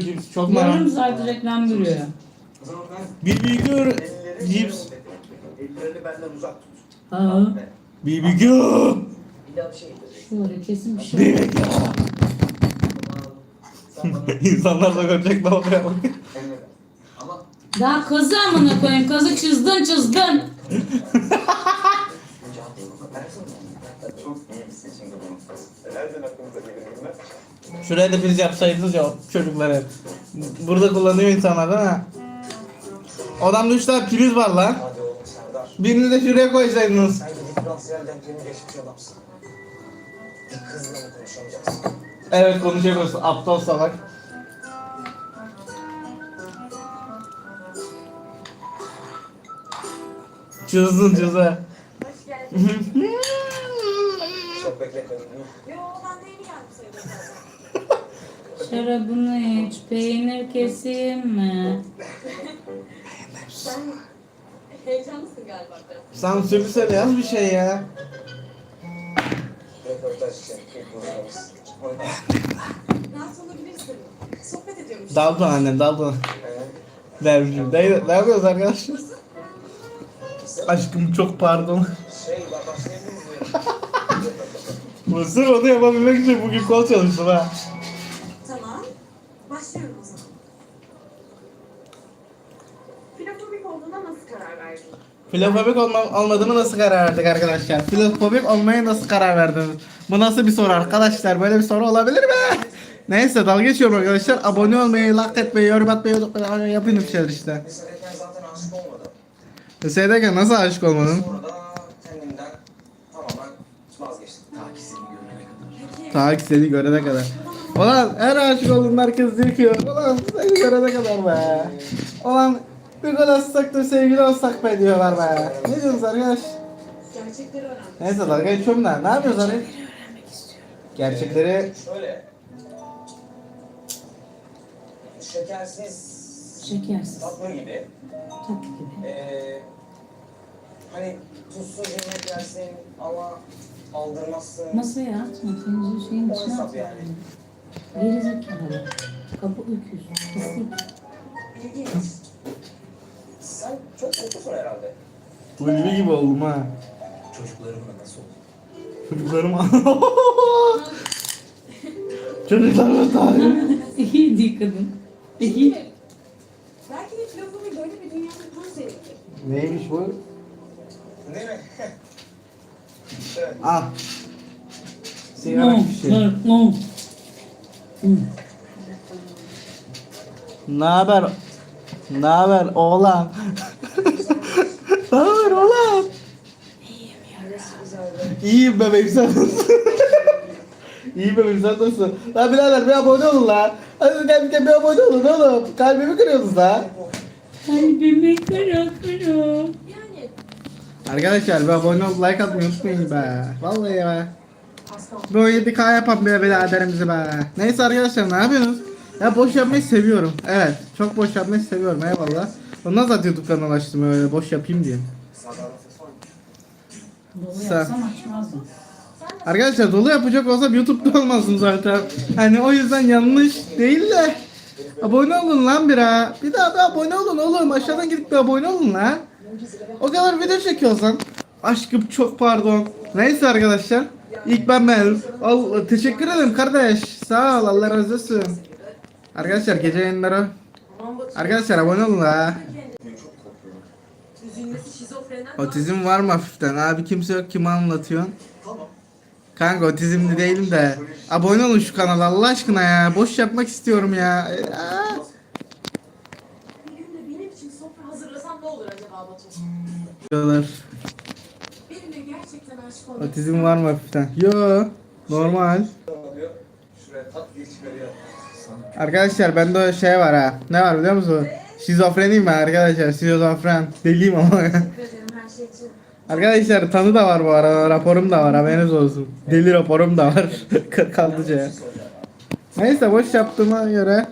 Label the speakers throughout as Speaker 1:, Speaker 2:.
Speaker 1: Cips çok
Speaker 2: Yarım
Speaker 1: merak.
Speaker 2: saat reklam görüyor.
Speaker 3: O zaman ben
Speaker 1: BB Gör
Speaker 3: elleri
Speaker 1: cips.
Speaker 3: Ellerini benden uzak tut.
Speaker 2: Aa,
Speaker 1: BB Gör.
Speaker 3: Bir daha bir şey
Speaker 2: şöyle kesin bir şey.
Speaker 1: BB Gör.
Speaker 3: Tamam. Sen bana
Speaker 1: İnsanlar da görecek ne oluyor.
Speaker 3: emret. Ama
Speaker 2: Daha kazı amına koyayım. Kazı çızdın.
Speaker 3: cevap versene. Çok iyi bir seçimdi. Nereden aklınıza gelir bunlar?
Speaker 1: Şuraya da priz yapsaydınız ya çocuklara. Burada kullanıyor insanlar değil mi? Odamda 3 tane priz var lan.
Speaker 3: Hadi oğlum Serdar.
Speaker 1: Birini de şuraya koysaydınız.
Speaker 3: Sen gidip Fransızlar denklemi geçmiş adamsın. Bir kızla mı konuşamayacaksın?
Speaker 1: Evet konuşuyoruz. Aptal salak. Çızdın çızı.
Speaker 4: Hoş geldin.
Speaker 3: Çok bekletmedim.
Speaker 4: Yo ben de yeni geldim sayılır.
Speaker 2: Şarabını iç. Peynir keseyim mi?
Speaker 4: Sen heyecanlısın galiba.
Speaker 1: Sen söylesene yaz bir şey ya.
Speaker 3: Röportaj buluşmamız. Oyna.
Speaker 4: Rahat
Speaker 1: annem Dalton. Dermişim. Ne, ne yapıyoruz arkadaşlar? Aşkım çok pardon.
Speaker 3: Şey bak başlayabilir miyiz?
Speaker 1: Sırf onu yapabilmek için bugün kol çalıştım ha.
Speaker 4: Başlıyorum o zaman. Filofobik olduğuna nasıl karar verdin?
Speaker 1: Filofobik olma, olmadığımı nasıl karar verdik arkadaşlar? Filofobik olmaya nasıl karar verdiniz? Bu nasıl bir soru arkadaşlar? Böyle bir soru olabilir mi? Neyse dalga geçiyorum arkadaşlar. Abone olmayı, like etmeyi, yorum atmayı unutmayın. Yapın bir şeyler işte.
Speaker 3: Lisedeyken zaten aşık olmadım.
Speaker 1: Lisedeyken nasıl aşık olmadın?
Speaker 3: Sonra da kendimden tamamen vazgeçtim. Ta ki seni görene kadar.
Speaker 1: Ta ki seni görene kadar. Ulan her aşık olduğum herkes diyor ki ulan seni görene kadar be. Ulan bir gol atsak da sevgili olsak be diyorlar be. Ne diyorsunuz arkadaş?
Speaker 4: Gerçekleri öğren.
Speaker 1: Neyse dalga geçiyorum da ne yapıyoruz hani? Gerçekleri
Speaker 3: Şöyle. Şekersiz
Speaker 2: Şekersiz.
Speaker 3: tatlı gibi.
Speaker 2: Tatlı gibi.
Speaker 3: Ee, hani tuzsuz yemek yersin ama aldırmazsın.
Speaker 2: Masaya atma. Temizliği şeyin
Speaker 3: O
Speaker 2: içine
Speaker 3: hesap
Speaker 2: atma.
Speaker 3: yani.
Speaker 2: Gerizekalı. Kapı öküz. Pislik.
Speaker 3: Sen çok mutlusun herhalde.
Speaker 1: Ulvi gibi oldum ha.
Speaker 3: Çocuklarımla nasıl oldu?
Speaker 1: Çocuklarım Çocuklarım tarih.
Speaker 2: İyi kadın. İyi.
Speaker 4: Belki de filofobi böyle bir tam senindir.
Speaker 1: Neymiş bu?
Speaker 3: Değil mi? evet.
Speaker 1: Al. Sigara
Speaker 2: No,
Speaker 1: fişi.
Speaker 2: no, no.
Speaker 1: Ne haber? Ne haber oğlan? ne haber oğlan? İyiyim bebeğim sen nasılsın? İyiyim bebeğim sen nasılsın? Lan birader bir abone olun lan. Hadi gel gel bir abone olun oğlum. Kalbimi kırıyorsunuz lan.
Speaker 2: Kalbimi kara.
Speaker 4: Yani
Speaker 1: Arkadaşlar bir abone ol like atmayı unutmayın be. Vallahi be.
Speaker 4: Aslan.
Speaker 1: Bir 17k yapan bir biraderimizi be. Neyse arkadaşlar ne yapıyorsunuz? Ya boş yapmayı seviyorum. Evet. Çok boş yapmayı seviyorum eyvallah. Ondan zaten YouTube kanalı açtım öyle boş yapayım diye.
Speaker 2: Açmazdım.
Speaker 1: Arkadaşlar dolu yapacak olsam YouTube'da olmasın zaten. Hani o yüzden yanlış değil de. Abone olun lan bir ha. Bir daha bir abone olun oğlum. Aşağıdan gidip bir abone olun lan. O kadar video çekiyorsan. Aşkım çok pardon. Neyse arkadaşlar. İlk ben ben. Al, teşekkür ederim kardeş. Sağ ol Allah razı olsun. Arkadaşlar gece yayınları. Arkadaşlar abone olun ha. Otizm var mı hafiften? Abi kimse yok kime anlatıyorsun? Kanka otizmli değilim de. Abone olun şu kanala Allah aşkına ya. Boş yapmak istiyorum ya. Aa.
Speaker 4: bir gün de benim için sofra hazırlasam ne olur acaba Batu?
Speaker 1: Diyorlar.
Speaker 4: Benimle gerçekten aşık olmak
Speaker 1: Otizm var mı hafiften? Yo. Normal. Arkadaşlar bende o şey var ha. Ne var biliyor musun? Şizofreniyim ben arkadaşlar. Şizofren. Deliyim ama.
Speaker 4: Şey
Speaker 1: arkadaşlar tanı da var bu arada. Raporum da var haberiniz olsun. Deli raporum da var. Kaldıca. Neyse boş yaptığıma göre.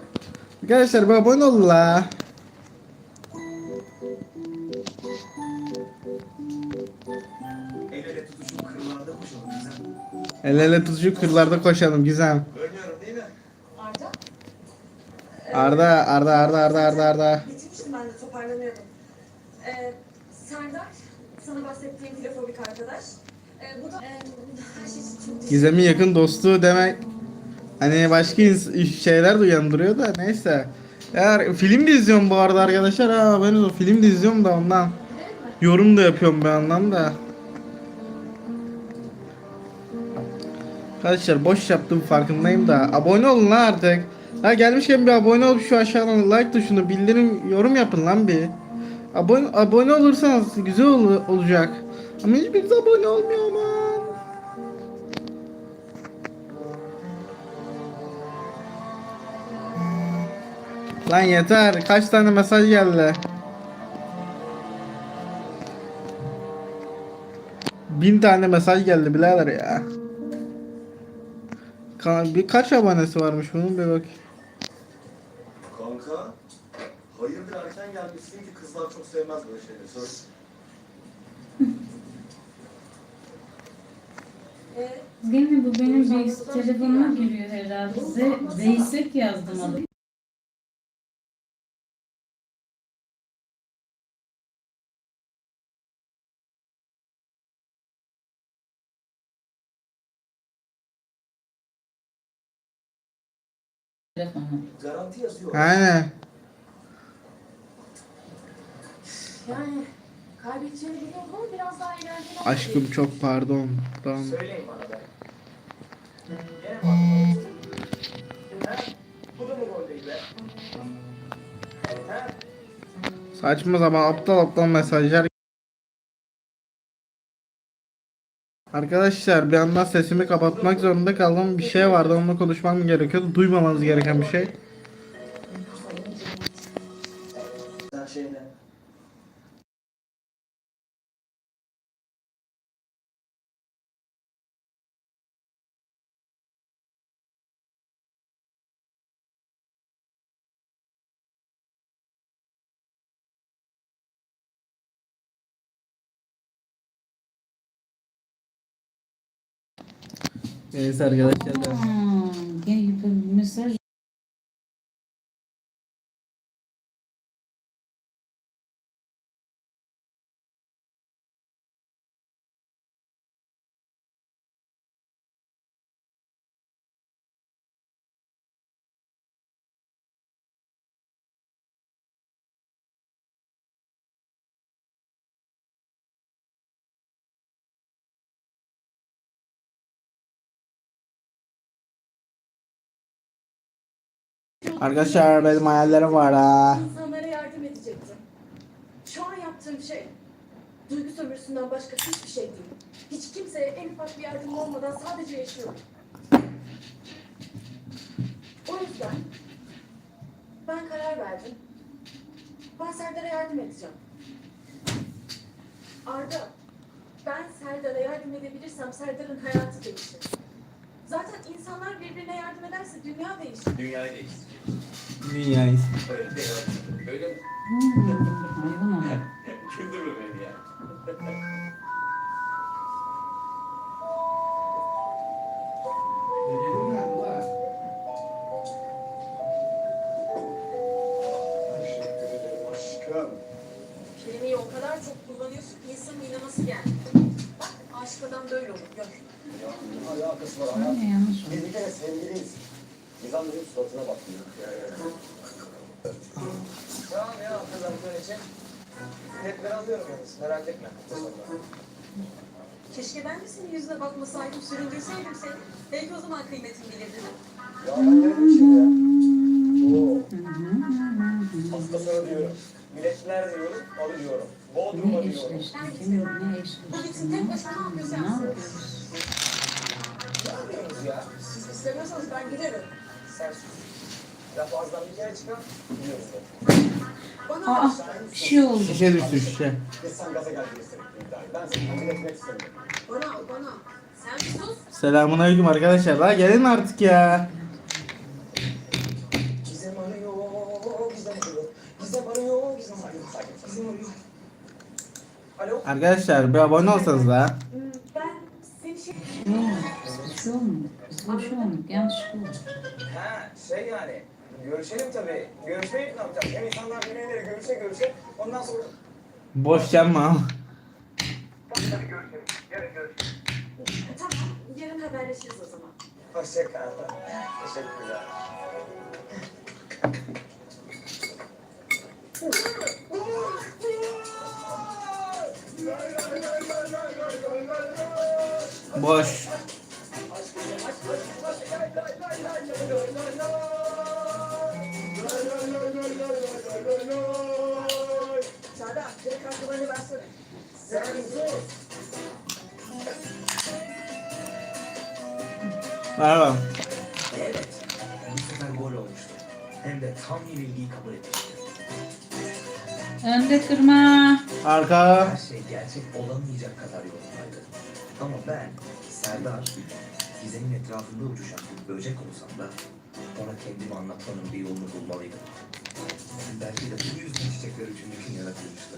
Speaker 1: Arkadaşlar abone olun la.
Speaker 3: El ele tutuşup kırlarda koşalım güzel. Ölmüyorum değil mi?
Speaker 4: Arda?
Speaker 1: Arda Arda Arda Arda Arda Arda.
Speaker 4: Bitirmiştim ben de toparlanıyordum. Ee, Serdar, sana bahsettiğim filofobik arkadaş. Ee, bu da e, her şey için
Speaker 1: Gizem'in yakın dostu demek hani başka şeyler de uyandırıyor da neyse. Eğer film de izliyorum bu arada arkadaşlar ha ben o film de izliyorum da ondan. Yorum da yapıyorum bir yandan Arkadaşlar boş yaptım farkındayım da abone olun lan artık. Ha gelmişken bir abone olup şu aşağıdan like tuşunu bildirim yorum yapın lan bir. Abone abone olursanız güzel ol- olacak. Ama hiçbiriniz abone olmuyor aman. Lan yeter. Kaç tane mesaj geldi? Bin tane mesaj geldi birader ya. Ka- bir kaç abonesi varmış bunun bir bak.
Speaker 3: Kanka, hayırdır erken gelmişsin ki kızlar çok sevmez böyle şeyleri. Söyle.
Speaker 4: Ee,
Speaker 2: Gene bu benim bilgis telefonuma giriyor herhalde. Ze Zeysek yazdım adı. Telefonu.
Speaker 3: Garanti yazıyor.
Speaker 1: Aynen.
Speaker 4: yani kaybedeceğini biliyordum ama biraz daha ileride.
Speaker 1: Aşkım çok pardon. Tamam.
Speaker 5: Söyleyin bana be. Gene mi attın? Ha? Bu da mı gol değil be? Ha?
Speaker 1: Saçma sapan aptal aptal mesajlar. Arkadaşlar bir anda sesimi kapatmak zorunda kaldım. Bir şey vardı onunla konuşmam gerekiyordu. Duymamanız gereken bir şey. Neyse arkadaşlar. Arkadaşlar benim hayallerim var ha.
Speaker 4: İnsanlara yardım edecektim. Şu an yaptığım şey duygu sömürüsünden başka hiçbir şey değil. Hiç kimseye en ufak bir yardım olmadan sadece yaşıyorum. O yüzden ben karar verdim. Ben Serdar'a yardım edeceğim. Arda, ben Serdar'a yardım edebilirsem Serdar'ın hayatı değişir. İnsanlar birbirine yardım ederse dünya değişir.
Speaker 5: Dünyayı değiştirecek.
Speaker 1: Dünyayı.
Speaker 5: Öyle değil. Öyle mi?
Speaker 2: Hayvan
Speaker 3: Nizam benim suratına bakmıyor.
Speaker 5: Tamam ya kazandığın için. Biletleri alıyorum yalnız merak etme.
Speaker 4: Keşke ben de senin yüzüne bakmasaydım, süründürseydim seni. Belki o zaman kıymetini bilirdin.
Speaker 3: Ya ben ne dedim şimdi ya? Oo. Hasta sana diyorum. Biletler diyorum. Bodrum'a
Speaker 2: Ne
Speaker 3: diyorum.
Speaker 2: Ne eşleştik?
Speaker 4: Bu gitsin tek başına ne
Speaker 2: yapıyoruz?
Speaker 5: Ne yapıyorsunuz ya?
Speaker 4: Siz istemiyorsanız ben giderim.
Speaker 5: Sen sus. Laf ağızdan bir kere çıkar.
Speaker 3: Biliyorsun.
Speaker 4: Bana
Speaker 2: Aa, bir şey oldu.
Speaker 1: Şişe düştü şişe.
Speaker 3: Sen gaza iddiayı. Ben seni kabul etmek istemiyorum.
Speaker 4: Bana bana. Sen sus.
Speaker 1: Selamun aleyküm arkadaşlar. La gelin artık ya.
Speaker 3: Gizem arıyor, Gizem arıyor. Gizem arıyor, Gizem arıyor. Sakin, sakin. Gizem arıyor.
Speaker 5: Alo?
Speaker 1: Arkadaşlar bir abone olsanız da.
Speaker 4: Ben seni şey...
Speaker 2: Yok, bir şey olmadı. Bir şey olmadı. Yanlışlıkla oldu.
Speaker 5: Ha şey yani.
Speaker 3: Görüşelim tabii. Görüşmeyip ne yapacağız? Hem insanlar birbirleriyle görüşe görüşe ondan sonra...
Speaker 1: Boş yapma.
Speaker 5: Tabii görüşelim. Yarın görüşelim.
Speaker 4: Tamam, yarın haberleşiriz o zaman.
Speaker 3: Hoşça kal. Teşekkürler.
Speaker 1: Boş. Merhaba.
Speaker 6: Evet. Bu sefer gol olmuştu. Hem de tam yenilgiyi kabul etmişti.
Speaker 2: Önde kırma.
Speaker 1: Arka.
Speaker 6: Her şey gerçek olamayacak kadar yolundaydı. Ama ben, Serdar, Gizem'in etrafında uçuşan bir böcek olsam da ona kendimi anlatmanın bir yolunu bulmalıydım. Belki de bu yüzden çiçekler için için yaratılmıştı.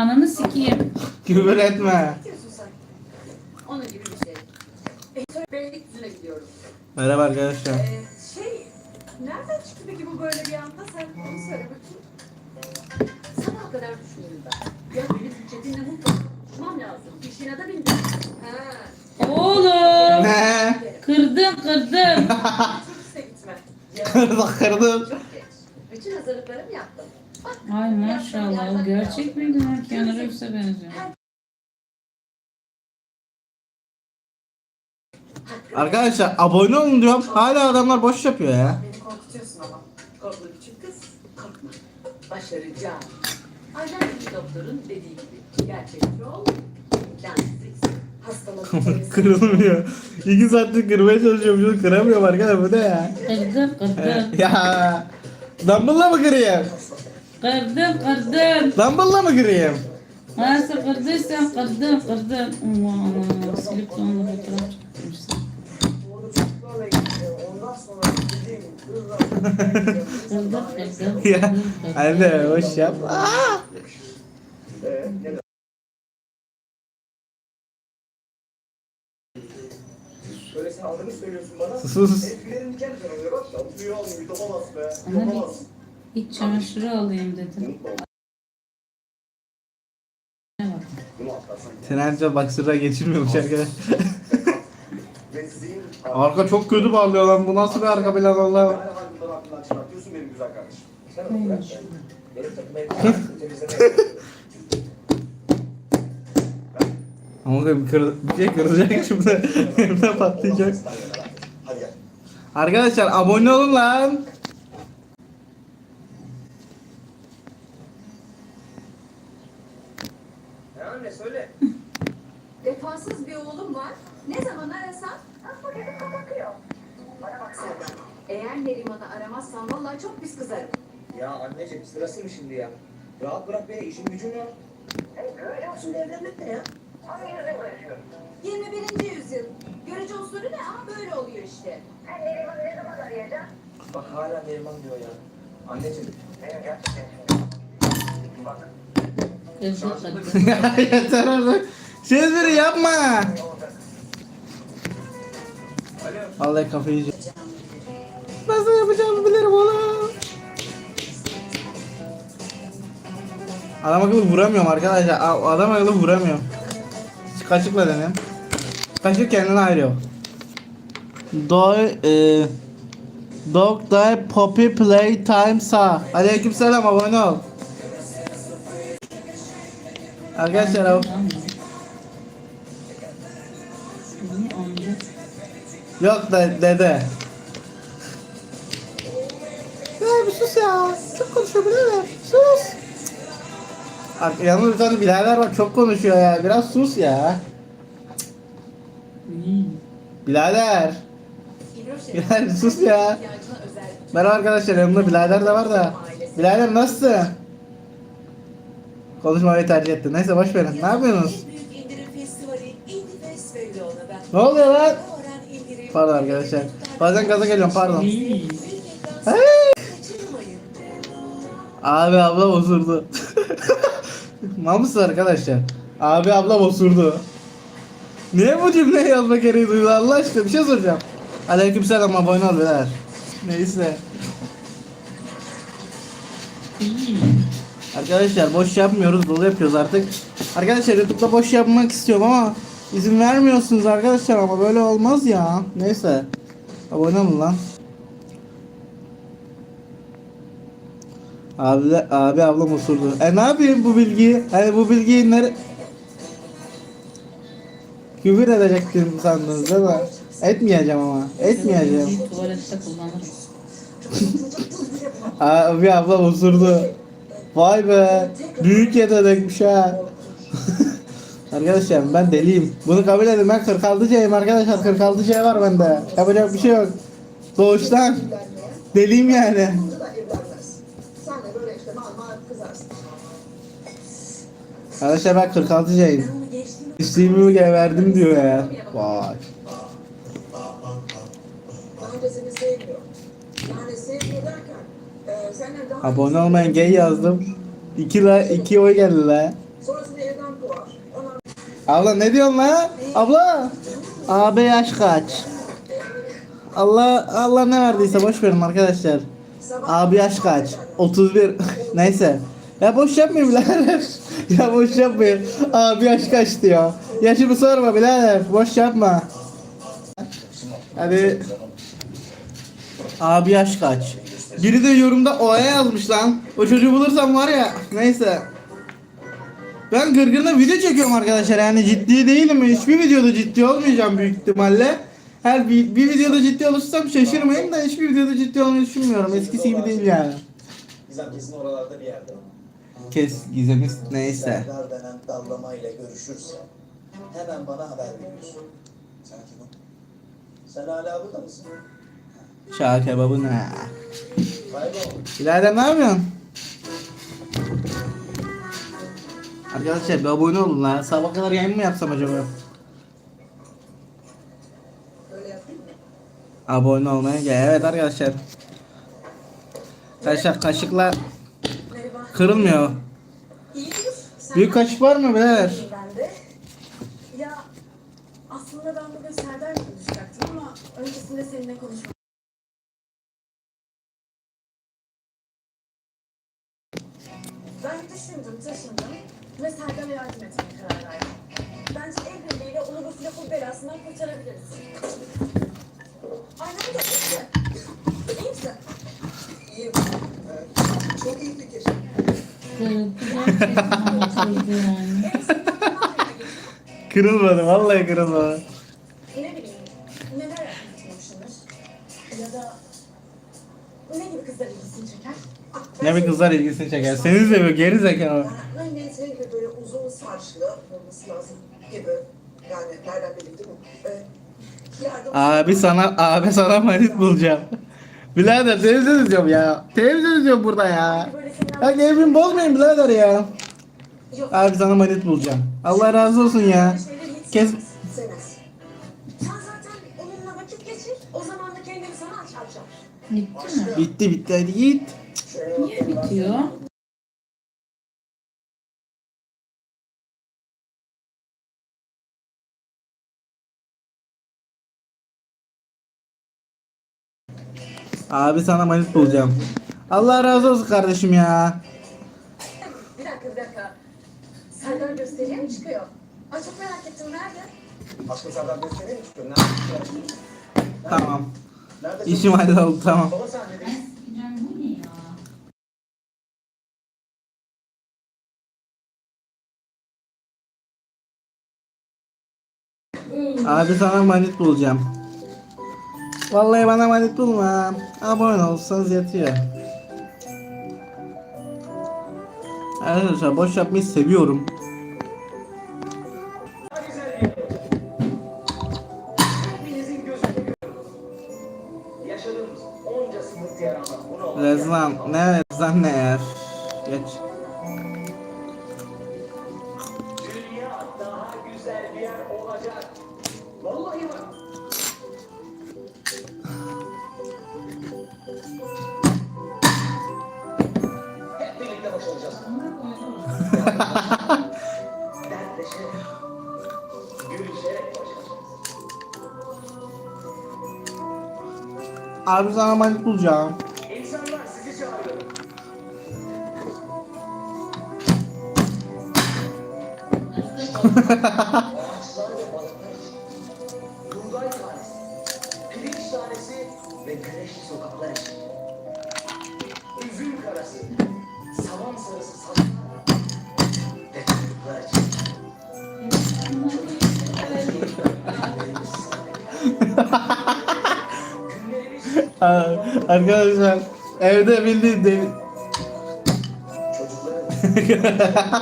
Speaker 2: Ananı sikeyim.
Speaker 1: Küfür etme.
Speaker 4: Onun gibi bir şey. E, gidiyorum.
Speaker 1: Merhaba arkadaşlar.
Speaker 4: Ee, şey, nereden çıktı peki bu böyle bir anda? Sen onu söyle bakayım. Sabah kadar düşünüyorum ben. Ya benim Çetin'le mutlaka konuşmam lazım. İşine de bindim. Ha.
Speaker 2: Oğlum.
Speaker 1: Ne?
Speaker 2: Kırdın kırdın.
Speaker 4: Otobüse gitme.
Speaker 1: Kırdım kırdım.
Speaker 4: Çok geç. Bütün hazırlıklarımı yaptım. Bak,
Speaker 2: Ay maşallah o gerçek miydi lan? Keanu Reeves'e benziyor.
Speaker 1: Arkadaşlar abone olun diyorum. Hala adamlar boş yapıyor ya.
Speaker 4: Beni korkutuyorsun ama. Korkma küçük kız. Korkma. Başaracağım. Aynen bir doktorun dediği gibi. Gerçekçi ol. imkansız. Hastalık
Speaker 1: Kırılmıyor. İki saattir kırmaya çalışıyorum. Şunu kıramıyorum arkadaşlar. Bu ne ya?
Speaker 2: Kırdım kırdım.
Speaker 1: ya. Dumble'la mı kırayım?
Speaker 2: Kırdım kırdım.
Speaker 1: Dumble'la mı kırayım?
Speaker 2: Nasıl kırdıysam kırdım kırdım. Aman. Silip donlu fotoğraf çekmişsin.
Speaker 3: Sonra.
Speaker 2: Kırdım kırdım.
Speaker 1: ya. Anne boş yap. Aa!
Speaker 3: Adını söylüyorsun bana.
Speaker 1: Sus.
Speaker 3: Heriflerin diken diken oluyor bak. Ya suyu almıyor. Yapamaz be. Yapamaz.
Speaker 2: İç çamaşırı alayım dedim.
Speaker 1: Anca baksıra geçirmiyormuş
Speaker 3: zihin...
Speaker 1: Arka çok kötü bağlıyor lan. Bu nasıl bir arka plan Allah.
Speaker 2: Neymiş?
Speaker 1: Ama bir, kır, bir şey kırılacak şimdi. Elimden patlayacak.
Speaker 3: Hadi gel.
Speaker 1: Arkadaşlar abone olun lan.
Speaker 3: Ne anne söyle.
Speaker 4: Vefasız bir oğlum var. Ne zaman arasam paketi kapatıyor. Bana bak Serdar. Eğer Neriman'ı aramazsan vallahi çok pis kızarım.
Speaker 3: Ya anneciğim sırası mı şimdi ya? Rahat bırak beni işim gücüm var. Hey görüyor musun evlenmek ne ya? Hangi yüzyılda yaşıyoruz?
Speaker 4: 21. yüzyıl. Görücü usulü ne? Aha böyle oluyor işte.
Speaker 5: Sen Neriman'ı ne zaman arayacaksın?
Speaker 3: Bak hala Neriman diyor ya. Anneciğim.
Speaker 5: Benim gerçekten şimdi. Bak.
Speaker 1: Yeter artık. Sezleri yapma. Vallahi kafayı yiyeceğim. Nasıl yapacağımı bilirim oğlum. Adam akıllı vuramıyorum arkadaşlar. Adam akıllı vuramıyorum. Kaşıkla deneyim. Kaşık kendine ayırıyor. Doy e, Dog Die Poppy Playtime Sa. Aleyküm selam abone ol. Arkadaşlar Yok da dede. Ya bir sus ya. Çok konuşabilirler. Sus. Ar- Yalnız bir tane birader var çok konuşuyor ya. Biraz sus ya. Birader. Birader bir sus ya. Merhaba arkadaşlar yanımda birader de var da. Birader nasılsın? Konuşmayı tercih etti. Neyse boş verin. Ne yapıyorsunuz? Ne oluyor lan? Pardon arkadaşlar. Bazen gaza geliyorum pardon. Abi abla osurdu. Mal mısın arkadaşlar? Abi ablam osurdu. Niye bu cümleyi yazma gereği duydu Allah aşkına bir şey soracağım. Aleykümselam abone ol beyler. Neyse. Arkadaşlar boş yapmıyoruz dolu yapıyoruz artık. Arkadaşlar YouTube'da boş yapmak istiyorum ama izin vermiyorsunuz arkadaşlar ama böyle olmaz ya. Neyse. Abone olun lan. Abi, abi ablam osurdu. E ne yapayım bu bilgiyi? Hani bu bilgiyi nere... Küfür edecektim sandınız değil mi? Etmeyeceğim ama. Etmeyeceğim.
Speaker 2: Bir tuvalette kullanır.
Speaker 1: Abi ablam osurdu. Vay be. Büyük yetenekmiş ha. Arkadaşlar ben deliyim. Bunu kabul edin ben 46C'yim arkadaşlar. 46C var bende. Yapacak bir şey yok. Doğuştan. Deliyim yani. Arkadaşlar ben 46C'yim.
Speaker 4: Ama geçtim.
Speaker 1: İsteğimi verdim diyor ya. Vay. Abone olmayın gay yazdım. 2 la 2 oy geldi la.
Speaker 4: Sonrasında
Speaker 1: Abla ne diyorsun la? Abla. Abi yaş kaç? Allah Allah ne verdiyse boş verin arkadaşlar. Abi yaş kaç? 31. Neyse. Ya boş yapmayın birader. ya boş yapmayın. Abi yaş kaç diyor. Yaşımı sorma birader. Boş yapma. Hadi. Abi yaş kaç? Biri de yorumda O'ya yazmış lan. O çocuğu bulursam var ya. Neyse. Ben gırgırla video çekiyorum arkadaşlar yani ciddi değilim. Hiçbir videoda ciddi olmayacağım büyük ihtimalle. Her bir, bir videoda ciddi olursam şaşırmayın da hiçbir videoda ciddi olmayı düşünmüyorum. Eskisi gibi değil yani.
Speaker 7: Gizem kesin oralarda bir yerde.
Speaker 1: Kes gizemiz neyse.
Speaker 3: Denen dallamayla görüşürse hemen bana haber veriyorsun. Sen kim o? Sen hala burada mısın?
Speaker 1: Şah kebabı ne?
Speaker 3: Kaybol.
Speaker 1: Birader ne yapıyorsun? Arkadaşlar bir abone olun lan. Sabah kadar yayın mı yapsam acaba? Abone olmaya gel. Evet arkadaşlar. Arkadaşlar kaşıklar kırılmıyor. Büyük kaşık var mı
Speaker 4: de. Ya aslında ben bugün Serdar'la konuşacaktım ama öncesinde seninle konuşmak. İyi
Speaker 3: fikir.
Speaker 2: Kırıldı gerçekten oturdu yani.
Speaker 1: Kırılmadı vallahi kırılmadı.
Speaker 4: Ne bileyim, neler yapmak hoşlanır? Ya da ne gibi kızlar ilgisini çeker?
Speaker 1: Ne bir kızlar ilgisini çeker. Seni seviyor geri zekalı.
Speaker 4: Annenin
Speaker 3: Senin gibi böyle uzun saçlı olması lazım gibi. Yani nereden bileyim değil mi? Ee,
Speaker 1: Abi sana abi sana manit bulacağım. Birader televizyon izliyorum ya. Televizyon izliyorum burada ya. Ya evimi bozmayın birader ya.
Speaker 4: Yok.
Speaker 1: Abi sana manit bulacağım. Allah razı olsun ya. Kes
Speaker 4: sevmez. Sen zaten onunla vakit geçir, o zaman da kendini sana açar açar.
Speaker 2: Bitti mi?
Speaker 1: bitti bitti hadi git.
Speaker 2: Niye bitiyor?
Speaker 1: Abi sana manit bulacağım. Allah razı olsun kardeşim ya.
Speaker 4: Bir dakika, bir dakika. Serdar gösteriye mi çıkıyor? Ay çok merak ettim, nerede?
Speaker 7: Aşkım Serdar gösteriyor mu çıkıyor? Nerede?
Speaker 1: Tamam.
Speaker 7: Nerede
Speaker 1: İşim halloldu tamam.
Speaker 7: Baba
Speaker 2: ya?
Speaker 1: Abi sana manit bulacağım. Vallahi bana manit bulma. Abone olsanız yetiyor. Arkadaşlar boş yapmayı seviyorum. Rezvan ne Rezvan ne yer? Geç. Abi sana manit bulacağım.
Speaker 3: İnsanlar sizi çağırıyor.
Speaker 1: Arkadaşlar evde bildiğin de
Speaker 3: çocukların dünya daha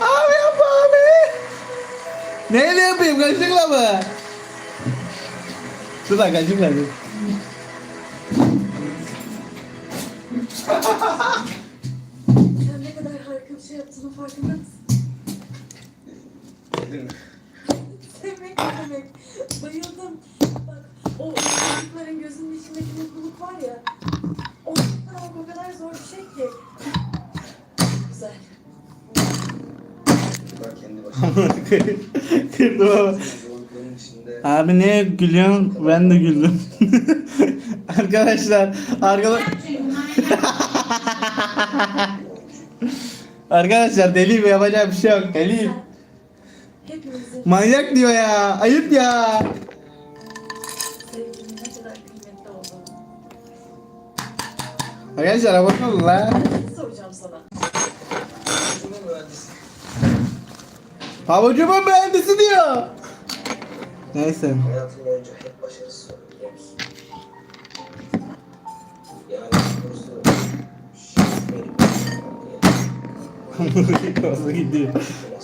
Speaker 1: Abi yapma abi. Neyle yapayım kaşıkla mı? Şurada kaşık verdim.
Speaker 8: Sen ne kadar harika bir şey yaptığının farkında mısın? Sevmek ne demek? Bayıldım. Bak o çocukların gözünün içindeki mutluluk var ya. Onu tutmak o kadar zor bir şey ki. Güzel.
Speaker 6: Ben kendi başıma
Speaker 1: Kırdım ama.
Speaker 6: zorlukların içinde
Speaker 1: Abi niye gülüyorsun? Ben de güldüm. arkadaşlar, arkadaş Arkadaşlar deliyim yapacak bir şey yok. Deliyim.
Speaker 8: Hepimizin
Speaker 1: Manyak diyor ya. Ayıp ya.
Speaker 8: sevginin ne kadar kıymetli olduğunu.
Speaker 1: Arkadaşlar abone olun la.
Speaker 8: Ne soracağım sana?
Speaker 6: çocuğumun mühendisi.
Speaker 1: Havucumun mühendisi diyor. Neyse.
Speaker 6: Hayatım boyunca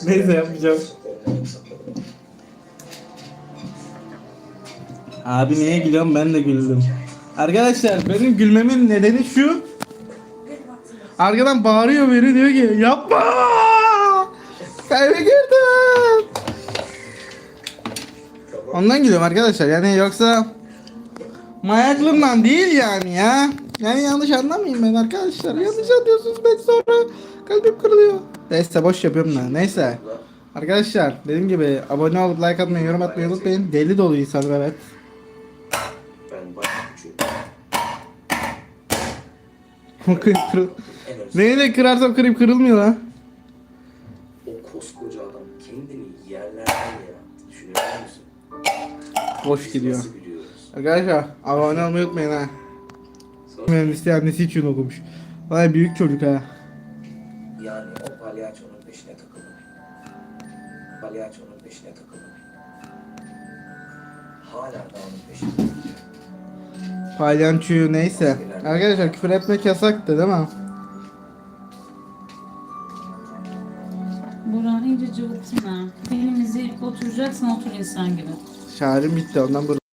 Speaker 1: Neyse yapmayacağım. Abi niye gülüyorum ben de güldüm. Arkadaşlar benim gülmemin nedeni şu. Arkadan bağırıyor biri diyor ki yapma. Kalbe girdim. Ondan gülüyorum arkadaşlar yani yoksa manyaklığımdan değil yani ya. Yani yanlış anlamayın ben arkadaşlar. Yanlış anlıyorsunuz ben sonra kalbim kırılıyor. Neyse boş yapıyorum da neyse. Arkadaşlar dediğim gibi abone olup like atmayı yorum atmayı unutmayın. Deli dolu insanım evet.
Speaker 6: Ben baş küçüğüm.
Speaker 1: Kırıl.
Speaker 6: Özü
Speaker 1: Neyle kırarsam kırıp kırılmıyor lan.
Speaker 6: o koskoca adam kendini yerlerden yarattı. Musun?
Speaker 1: Boş gidiyor. Arkadaşlar abone olmayı unutmayın ha. Mühendisliği annesi için okumuş. Vay büyük çocuk ha.
Speaker 6: Yani o palyaçonun peşine takılın. Palyaçonun peşine takılın. Hala da onun peşinde.
Speaker 1: Palyançoyu neyse. Arkadaşlar küfür etmek yasaktı değil mi?
Speaker 2: Buran iyice cıvıttın ha. Elimizi oturacaksın otur insan gibi.
Speaker 1: Şaharim bitti ondan bu